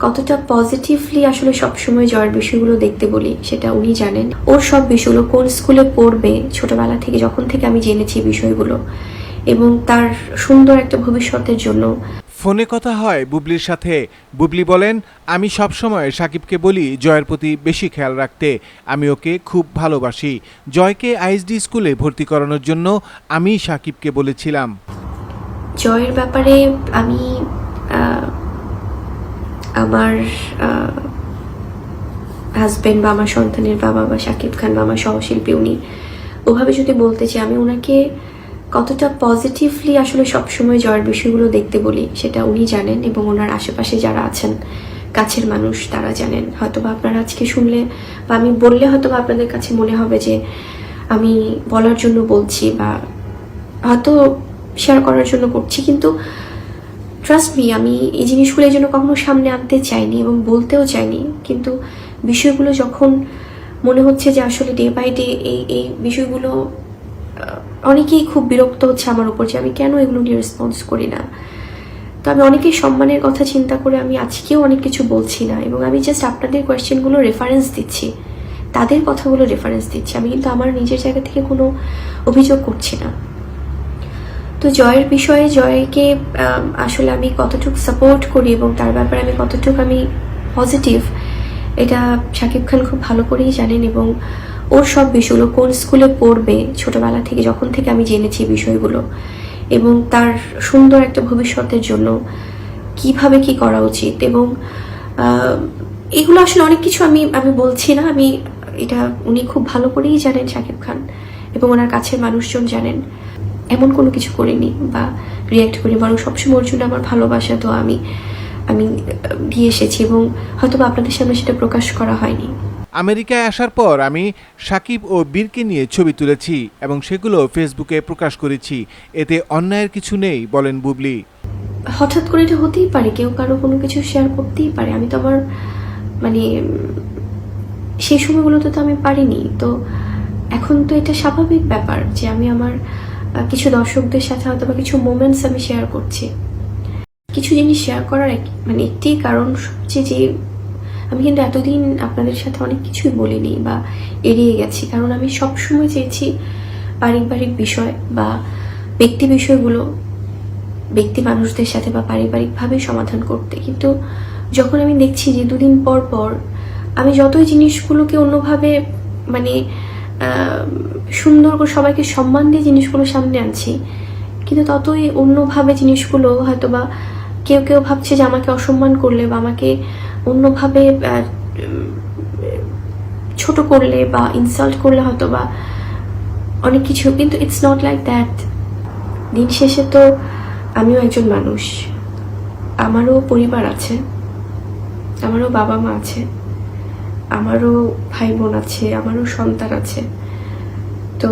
কতটা পজিটিভলি আসলে সবসময় জয়ের বিষয়গুলো দেখতে বলি সেটা উনি জানেন। ওর সব বিষয়গুলো কোন স্কুলে পড়বে ছোটবেলা থেকে যখন থেকে আমি জেনেছি বিষয়গুলো। এবং তার সুন্দর একটা ভবিষ্যতের জন্য। ফোনে কথা হয় বুবলির সাথে। বুবলি বলেন আমি সবসময় সাকিবকে বলি জয়ের প্রতি বেশি খেয়াল রাখতে। আমি ওকে খুব ভালোবাসি। জয়কে আইএসডি স্কুলে ভর্তি করানোর জন্য আমি সাকিবকে বলেছিলাম। জয়ের ব্যাপারে আমি আমার হাজবেন্ড বা আমার সন্তানের বাবা বা শাকিব খান বা আমার সহশিল্পী উনি ওভাবে যদি বলতে চাই, আমি ওনাকে কতটা পজিটিভলি আসলে সবসময় জয়ের বিষয়গুলো দেখতে বলি সেটা উনি জানেন এবং ওনার আশেপাশে যারা আছেন, কাছের মানুষ তারা জানেন। হয়তো বা আপনারা আজকে শুনলে বা আমি বললে হয়তো বা আপনাদের কাছে মনে হবে যে আমি বলার জন্য বলছি বা হয়তো শেয়ার করার জন্য করছি, কিন্তু ট্রাস্ট মি আমি এই জিনিসগুলো এই জন্য কখনো সামনে আনতে চাইনি এবং বলতেও চাইনি। কিন্তু বিষয়গুলো যখন মনে হচ্ছে যে আসলে ডে বাই ডে এই এই বিষয়গুলো অনেকেই খুব বিরক্ত হচ্ছে আমার উপর যে আমি কেন এগুলো নিয়ে রেসপন্স করি না। তো আমি অনেকেই সম্মানের কথা চিন্তা করে আমি আজকেও অনেক কিছু বলছি না এবং আমি জাস্ট আপনাদের কোয়েশ্চেনগুলো রেফারেন্স দিচ্ছি। তাদের কথাগুলো রেফারেন্স দিচ্ছি। আমি কিন্তু আমার নিজের জায়গা থেকে কোনো অভিযোগ করছি না। তো জয়ের বিষয়ে জয়কে আসলে আমি কতটুকু সাপোর্ট করি এবং তার ব্যাপারে আমি কতটুকু আমি পজিটিভ এটা শাকিব খান খুব ভালো করেই জানেন এবং ওর সব বিষয়গুলো কোন স্কুলে পড়বে, ছোটবেলা থেকে যখন থেকে আমি জেনেছি বিষয়গুলো এবং তার সুন্দর একটা ভবিষ্যতের জন্য কীভাবে কি করা উচিত এবং এগুলো আসলে অনেক কিছু আমি আমি বলছি না, আমি, এটা উনি খুব ভালো করেই জানেন শাকিব খান এবং ওনার কাছের মানুষজন জানেন। এমন কোনো কিছু করিনি বা রিয়াক্ট করি বরং সবসময় ওর জন্য আমার ভালোবাসা তো আমি আমি দিয়ে এসেছি এবং হয়তো আপনাদের সামনে সেটা প্রকাশ করা হয়নি। আমেরিকায় আসার পর আমি সাকিব ও বীরকে নিয়ে ছবি তুলেছি এবং সেগুলো ফেসবুকে প্রকাশ করেছি। এতে অন্যায়ের কিছু নেই বলেন বুবলি। হঠাৎ করে এটা হতেই পারে কেউ কারও কোনো কিছু শেয়ার করতেই পারে। আমি তো আমার মানে সেই সময়গুলোতে তো আমি পারিনি। তো এখন তো এটা স্বাভাবিক ব্যাপার যে আমি আমার কিছু দর্শকদের সাথে হয়তো বা কিছু মোমেন্টস আমি শেয়ার করছি। কিছু জিনিস শেয়ার করার মানে একটি কারণ হচ্ছে যে, আমি কিন্তু এতদিন আপনাদের সাথে অনেক কিছুই বলিনি বা এড়িয়ে গেছি। কারণ আমি সব সময় চেয়েছি পারিবারিক বিষয় বা ব্যক্তি বিষয়গুলো ব্যক্তি মানুষদের সাথে বা পারিবারিকভাবে সমাধান করতে। কিন্তু যখন আমি দেখছি যে দুদিন পর পর আমি যতই জিনিসগুলোকে অন্যভাবে মানে সুন্দর করে সবাইকে সম্মান দিয়ে জিনিসগুলো সামনে আনছি। কিন্তু ততই অন্যভাবে জিনিসগুলো হয়তো বা কেউ কেউ ভাবছে যে আমাকে অসম্মান করলে বা আমাকে অন্যভাবে ছোট করলে বা ইনসাল্ট করলে হয়তো বা অনেক কিছু। কিন্তু ইটস নট লাইক দ্যাট দিন শেষে তো আমিও একজন মানুষ। আমারও পরিবার আছে। আমারও বাবা মা আছে। আমারও ভাই বোন আছে, আমারও সন্তান আছে। তো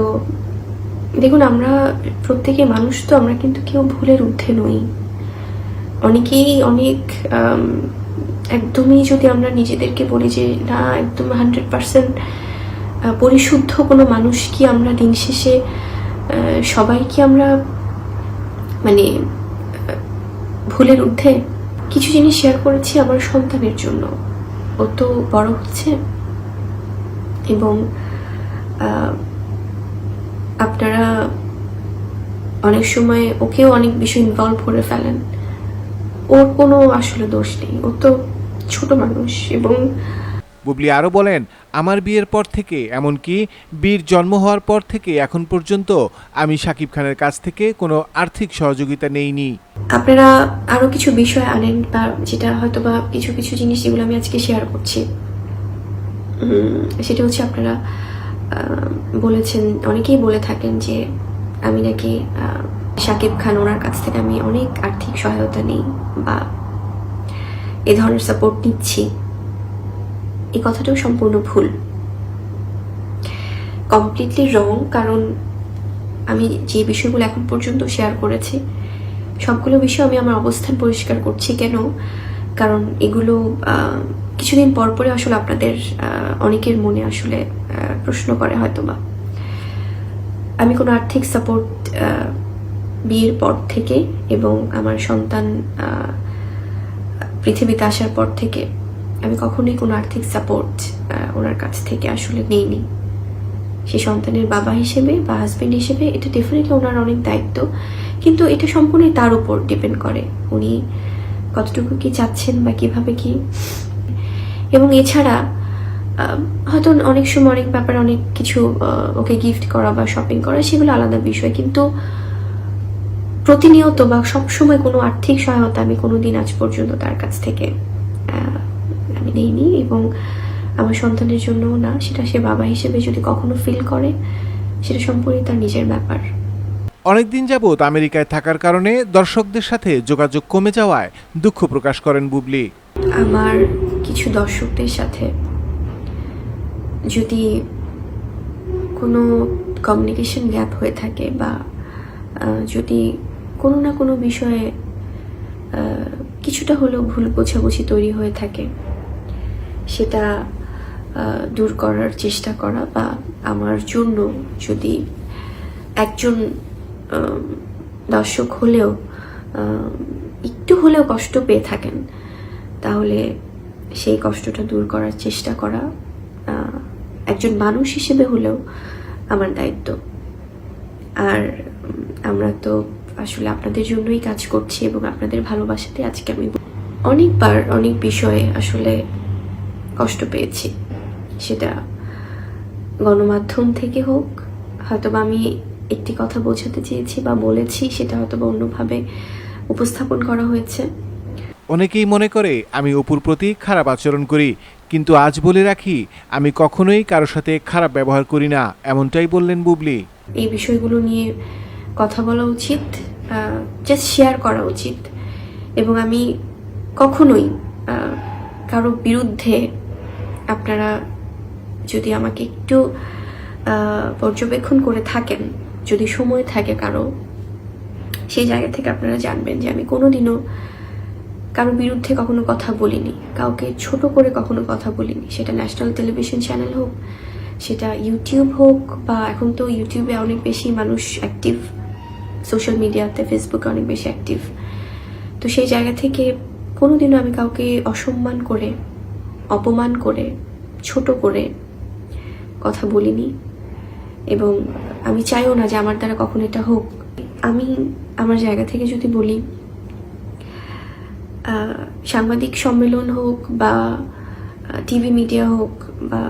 দেখুন, আমরা প্রত্যেকে মানুষ তো, আমরা কিন্তু কেউ ভুলের ঊর্ধ্বে নই। অনেকেই অনেক একদমই যদি আমরা নিজেদেরকে বলি যে, না, একদম হান্ড্রেড পার্সেন্ট পরিশুদ্ধ কোনো মানুষ কি আমরা দিন শেষে সবাই কি আমরা মানে ভুলের ঊর্ধ্বে? কিছু জিনিস শেয়ার করেছি আমার সন্তানের জন্য। ও তো বড় হচ্ছে। এবং আপনারা অনেক সময় ওকেও অনেক বেশি ইনভলভ করে ফেলেন। ওর কোনো আসলে দোষ নেই। ও তো ছোট মানুষ এবং বুবলি আরও বলেন, আমার বিয়ের পর থেকে, এমনকি বীর জন্ম হওয়ার পর থেকে এখন পর্যন্ত আমি সাকিব খানের কাছ থেকে কোনো আর্থিক সহযোগিতা নেইনি। আপনারা আরও কিছু বিষয় আনেন বা যেটা হয়তো বা কিছু কিছু জিনিস যেগুলো আমি আজকে শেয়ার করছি। সেটা হচ্ছে আপনারা বলেছেন, অনেকেই বলে থাকেন যে আমি নাকি শাকিব খান ওনার কাছ থেকে আমি অনেক আর্থিক সহায়তা নিই বা এ ধরনের সাপোর্ট নিচ্ছি। এই কথাটাও সম্পূর্ণ ভুল। কমপ্লিটলি রং কারণ আমি যে বিষয়গুলো এখন পর্যন্ত শেয়ার করেছি, সবগুলো বিষয় আমি আমার অবস্থান পরিষ্কার করছি কেন? কারণ এগুলো কিছুদিন পর পরে আসলে আপনাদের অনেকের মনে আসলে প্রশ্ন করে হয়তো বা আমি কোনো আর্থিক সাপোর্ট বিয়ের পর থেকে এবং আমার সন্তান পৃথিবীতে আসার পর থেকে আমি কখনোই কোনো আর্থিক সাপোর্ট ওনার কাছ থেকে আসলে নেইনি। সে সন্তানের বাবা হিসেবে বা হাজবেন্ড হিসেবে এটা ডেফিনেটলি ওনার অনেক দায়িত্ব, কিন্তু এটা সম্পূর্ণই তার উপর ডিপেন্ড করে। উনি কতটুকু কি চাচ্ছেন বা কীভাবে কি। এবং এছাড়া হয়তো অনেক সময় অনেক ব্যাপারে অনেক কিছু ওকে গিফট করা বা শপিং করা, সেগুলো আলাদা বিষয়। কিন্তু প্রতিনিয়ত বা সবসময় কোনো আর্থিক সহায়তা আমি কোনো দিন আজ পর্যন্ত তার কাছ থেকে নেইনি এবং আমার সন্তানের জন্যও না সেটা সে বাবা হিসেবে যদি কখনো ফিল করে সেটা সম্পূর্ণই তার নিজের ব্যাপার। অনেকদিন যাবৎ আমেরিকায় থাকার কারণে দর্শকদের সাথে যোগাযোগ কমে যাওয়ায় দুঃখ প্রকাশ করেন বুবলি। আমার কিছু দর্শকদের সাথে যদি কোনো কমিউনিকেশন গ্যাপ হয়ে থাকে বা যদি কোনো না কোনো বিষয়ে কিছুটা হলেও ভুল বোঝাবুঝি তৈরি হয়ে থাকে সেটা দূর করার চেষ্টা করা বা আমার জন্য যদি একজন দর্শক হলেও একটু হলেও কষ্ট পেয়ে থাকেন, তাহলে সেই কষ্টটা দূর করার চেষ্টা করা একজন মানুষ হিসেবে হলেও আমার দায়িত্ব। আর আমরা তো আসলে আপনাদের জন্যই কাজ করছি এবং আপনাদের ভালোবাসাতে আজকে আমি অনেকবার অনেক বিষয়ে আসলে কষ্ট পেয়েছি। সেটা গণমাধ্যম থেকে হোক হয়তোবা আমি একটি কথা বোঝাতে চেয়েছি বা বলেছি সেটা হয়তোবা অন্যভাবে উপস্থাপন করা হয়েছে। অনেকেই মনে করে আমি অপুর প্রতি খারাপ আচরণ করি কিন্তু আজ বলে রাখি আমি কখনোই কারোর সাথে খারাপ ব্যবহার করি না এমনটাই বললেন বুবলি। এই বিষয়গুলো নিয়ে কথা বলা উচিত জাস্ট শেয়ার করা উচিত এবং আমি কখনোই কারও বিরুদ্ধে আপনারা যদি আমাকে একটু পর্যবেক্ষণ করে থাকেন, যদি সময় থাকে কারও, সেই জায়গা থেকে আপনারা জানবেন যে আমি কোনোদিনও কারও বিরুদ্ধে কখনো কথা বলিনি, কাউকে ছোট করে কখনো কথা বলিনি। সেটা ন্যাশনাল টেলিভিশন চ্যানেল হোক, সেটা ইউটিউব হোক, বা এখন তো ইউটিউবে অনেক বেশি মানুষ অ্যাক্টিভ সোশ্যাল মিডিয়াতে ফেসবুকে অনেক বেশি অ্যাক্টিভ তো সেই জায়গা থেকে কোনোদিনও আমি কাউকে অসম্মান করে অপমান করে, ছোট করে কথা বলিনি এবং আমি চাইও না যে আমার দ্বারা কখন এটা হোক। আমি আমার জায়গা থেকে যদি বলি সাংবাদিক সম্মেলন হোক বা টিভি মিডিয়া হোক বা,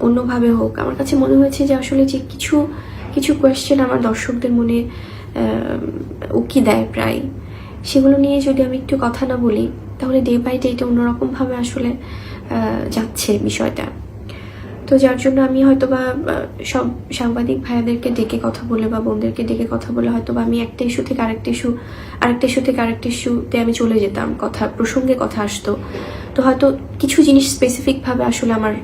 অন্যভাবে হোক, আমার কাছে মনে হয়েছে যে আসলে যে কিছু কিছু কোয়েশ্চেন আমার দর্শকদের মনে উকি দেয় প্রায়। সেগুলো নিয়ে যদি আমি একটু কথা না বলি, তাহলে ডে বাই ডে এটা অন্যরকমভাবে আসলে যাচ্ছে বিষয়টা। তো যার জন্য আমি হয়তো বা সব সাংবাদিক ভাইয়াদেরকে ডেকে কথা বলে বা বোনদেরকে ডেকে কথা বলে হয়তো বা আমি একটা ইস্যু থেকে আরেকটা ইস্যু আরেকটা ইস্যু থেকে আরেকটা ইস্যুতে আমি চলে যেতাম, কথা, প্রসঙ্গে কথা আসতো। তো হয়তো কিছু জিনিস স্পেসিফিকভাবে আসলে আমার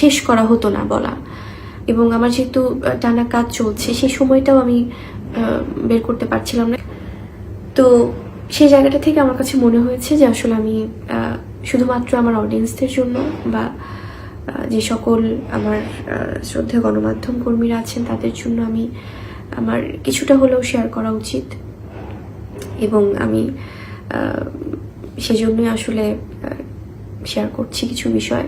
শেষ করা হতো না বলা। এবং আমার যেহেতু টানা কাজ চলছে, সেই সময়টাও আমি বের করতে পারছিলাম না। তো সেই জায়গাটা থেকে আমার কাছে মনে হয়েছে যে আসলে আমি শুধুমাত্র আমার অডিয়েন্সদের জন্য বা যে সকল আমার শ্রদ্ধা গণমাধ্যম কর্মীরা আছেন তাদের জন্য আমি আমার কিছুটা হলেও শেয়ার করা উচিত। এবং আমি সেজন্যই আসলে শেয়ার করছি কিছু বিষয়।